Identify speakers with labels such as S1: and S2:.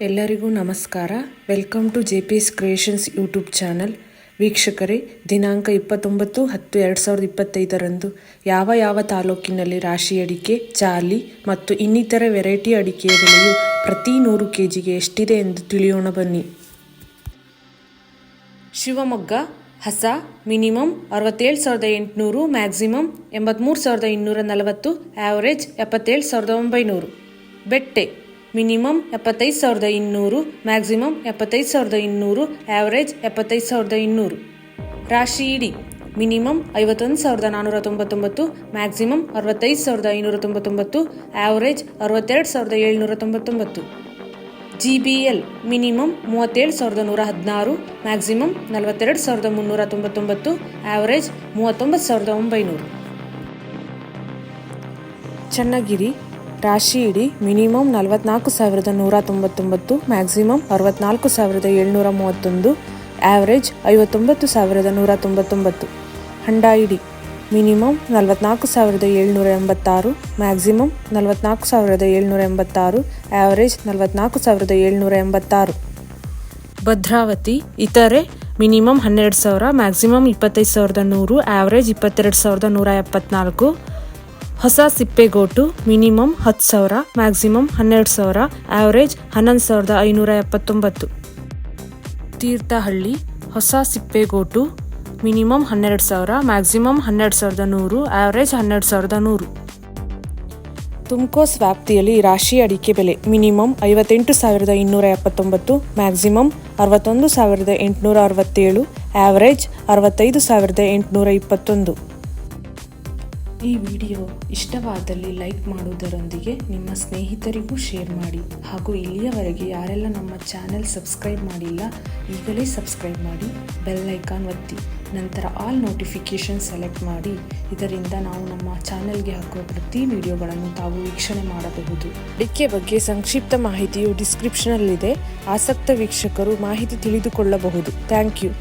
S1: ಎಲ್ಲರಿಗೂ ನಮಸ್ಕಾರ. Welcome to J P S creations YouTube channel. ವೀಕ್ಷಕರೇ, ದಿನಾಂಕ ಇಪ್ಪತ್ತೊಂಬತ್ತು ಹತ್ತು ಎರಡು ಸಾವಿರದ ಇಪ್ಪತ್ತೈದರಂದು ಯಾವ ಯಾವ ತಾಲೂಕಿನಲ್ಲಿ ರಾಶಿ ಅಡಿಕೆ ಚಾಲಿ ಮತ್ತು ಇನ್ನಿತರ ವೆರೈಟಿ ಅಡಿಕೆಯ ಬೆಲೆಯು ಪ್ರತಿ ನೂರು ಕೆ ಜಿಗೆ ಎಷ್ಟಿದೆ ಎಂದು ತಿಳಿಯೋಣ ಬನ್ನಿ. ಶಿವಮೊಗ್ಗ, ಹಸ, ಮಿನಿಮಮ್ ಅರವತ್ತೇಳು ಸಾವಿರದ ಎಂಟುನೂರು, ಮ್ಯಾಕ್ಸಿಮಮ್ ಎಂಬತ್ತ್ಮೂರು ಸಾವಿರದ ಇನ್ನೂರ ನಲವತ್ತು, ಆವರೇಜ್ ಎಪ್ಪತ್ತೇಳು ಸಾವಿರದ ಒಂಬೈನೂರು. ಬೆಟ್ಟೆ ಮಿನಿಮಮ್ ಎಪ್ಪತ್ತೈದು ಸಾವಿರದ ಇನ್ನೂರು, ಮ್ಯಾಕ್ಸಿಮಮ್ ಎಪ್ಪತ್ತೈದು ಸಾವಿರದ ಇನ್ನೂರು ಆ್ಯಾವ್ರೇಜ್ ಎಪ್ಪತ್ತೈದು ಸಾವಿರದ ಇನ್ನೂರು. ರಾಶಿ ಇಡಿ. ಮಿನಿಮಮ್ ಐವತ್ತೊಂದು ಸಾವಿರದ ನಾನ್ನೂರ ತೊಂಬತ್ತೊಂಬತ್ತು, ಮ್ಯಾಕ್ಸಿಮಮ್ ಅರವತ್ತೈದು ಸಾವಿರದ ಐನೂರ ತೊಂಬತ್ತೊಂಬತ್ತು ಆ್ಯಾವ್ರೇಜ್ ಅರವತ್ತೆರಡು ಸಾವಿರದ ಏಳ್ನೂರ ತೊಂಬತ್ತೊಂಬತ್ತು. G B L. ಮಿನಿಮಮ್ ಮೂವತ್ತೇಳು ಸಾವಿರದ ನೂರ ಹದಿನಾರು, ಮ್ಯಾಕ್ಸಿಮಮ್ ನಲವತ್ತೆರಡು ಸಾವಿರದ ಮುನ್ನೂರ ತೊಂಬತ್ತೊಂಬತ್ತು ಆ್ಯಾವರೇಜ್ ಮೂವತ್ತೊಂಬತ್ತು ಸಾವಿರದ ಒಂಬೈನೂರು. ಚನ್ನಗಿರಿ. ರಾಶಿ ಇಡಿ. ಮಿನಿಮಮ್ ನಲವತ್ನಾಲ್ಕು ಸಾವಿರದ ನೂರ ತೊಂಬತ್ತೊಂಬತ್ತು, ಮ್ಯಾಕ್ಸಿಮಮ್ ಅರವತ್ನಾಲ್ಕು ಸಾವಿರದ ಏಳ್ನೂರ ಮೂವತ್ತೊಂದು ಆ್ಯಾವ್ರೇಜ್ ಐವತ್ತೊಂಬತ್ತು ಸಾವಿರದ ನೂರ ತೊಂಬತ್ತೊಂಬತ್ತು. ಹಂಡ ಇಡಿ. ಮಿನಿಮಮ್ ನಲವತ್ನಾಲ್ಕು ಸಾವಿರದ ಏಳ್ನೂರ ಎಂಬತ್ತಾರು, ಮ್ಯಾಕ್ಸಿಮಮ್ ನಲವತ್ನಾಲ್ಕು ಸಾವಿರದ ಏಳ್ನೂರ ಎಂಬತ್ತಾರು ಆ್ಯಾವ್ರೇಜ್ ನಲವತ್ನಾಲ್ಕು ಸಾವಿರದ ಏಳ್ನೂರ ಎಂಬತ್ತಾರು. ಭದ್ರಾವತಿ. ಇತರೆ ಮಿನಿಮಮ್ ಹನ್ನೆರಡು ಸಾವಿರ, ಮ್ಯಾಕ್ಸಿಮಮ್ ಇಪ್ಪತ್ತೈದು ಸಾವಿರದ ನೂರು ಆ್ಯಾವ್ರೇಜ್ ಇಪ್ಪತ್ತೆರಡು ಸಾವಿರದ ನೂರ ಎಪ್ಪತ್ನಾಲ್ಕು ಹೊಸ ಸಿಪ್ಪೆಗೋಟು ಮಿನಿಮಮ್ ಹತ್ತು ಸಾವಿರ, ಮ್ಯಾಕ್ಸಿಮಮ್ ಹನ್ನೆರಡು ಸಾವಿರ ಆ್ಯಾವ್ರೇಜ್ ಹನ್ನೊಂದು ಸಾವಿರದ ಐನೂರ ಎಪ್ಪತ್ತೊಂಬತ್ತು. ತೀರ್ಥಹಳ್ಳಿ ಹೊಸ ಸಿಪ್ಪೆಗೋಟು ಮಿನಿಮಮ್ ಹನ್ನೆರಡು ಸಾವಿರ, ಮ್ಯಾಕ್ಸಿಮಮ್ ಹನ್ನೆರಡು ಸಾವಿರದ ನೂರು ಆ್ಯಾವ್ರೇಜ್ ಹನ್ನೆರಡು ಸಾವಿರದ ನೂರು. ತುಮ್ಕೋಸ್ ವ್ಯಾಪ್ತಿಯಲ್ಲಿ ರಾಶಿ ಅಡಿಕೆ ಬೆಲೆ ಮಿನಿಮಮ್ ಐವತ್ತೆಂಟು ಸಾವಿರದ ಇನ್ನೂರ ಎಪ್ಪತ್ತೊಂಬತ್ತು, ಮ್ಯಾಕ್ಸಿಮಮ್ ಅರವತ್ತೊಂದು ಸಾವಿರದ ಎಂಟುನೂರ ಅರವತ್ತೇಳು ಆ್ಯಾವರೇಜ್ ಅರವತ್ತೈದು ಸಾವಿರದ ಎಂಟುನೂರ ಇಪ್ಪತ್ತೊಂದು. ಈ ವಿಡಿಯೋ ಇಷ್ಟವಾದಲ್ಲಿ ಲೈಕ್ ಮಾಡುವುದರೊಂದಿಗೆ ನಿಮ್ಮ ಸ್ನೇಹಿತರಿಗೂ ಶೇರ್ ಮಾಡಿ. ಹಾಗೂ ಇಲ್ಲಿಯವರೆಗೆ ಯಾರೆಲ್ಲ ನಮ್ಮ ಚಾನೆಲ್ ಸಬ್ಸ್ಕ್ರೈಬ್ ಮಾಡಿಲ್ಲ, ಈಗಲೇ ಸಬ್ಸ್ಕ್ರೈಬ್ ಮಾಡಿ, ಬೆಲ್ ಐಕಾನ್ ಒತ್ತಿ. ನಂತರ ಆಲ್ ನೋಟಿಫಿಕೇಷನ್ ಸೆಲೆಕ್ಟ್ ಮಾಡಿ. ಇದರಿಂದ ನಾವು ನಮ್ಮ ಚಾನೆಲ್ಗೆ ಹಾಕುವ ಪ್ರತಿ ವಿಡಿಯೋಗಳನ್ನು ತಾವು ವೀಕ್ಷಣೆ ಮಾಡಬಹುದು. ಅಡಿಕೆ ಬಗ್ಗೆ ಸಂಕ್ಷಿಪ್ತ ಮಾಹಿತಿಯು ಡಿಸ್ಕ್ರಿಪ್ಷನಲ್ಲಿದೆ. ಆಸಕ್ತ ವೀಕ್ಷಕರು ಮಾಹಿತಿ ತಿಳಿದುಕೊಳ್ಳಬಹುದು. Thank you.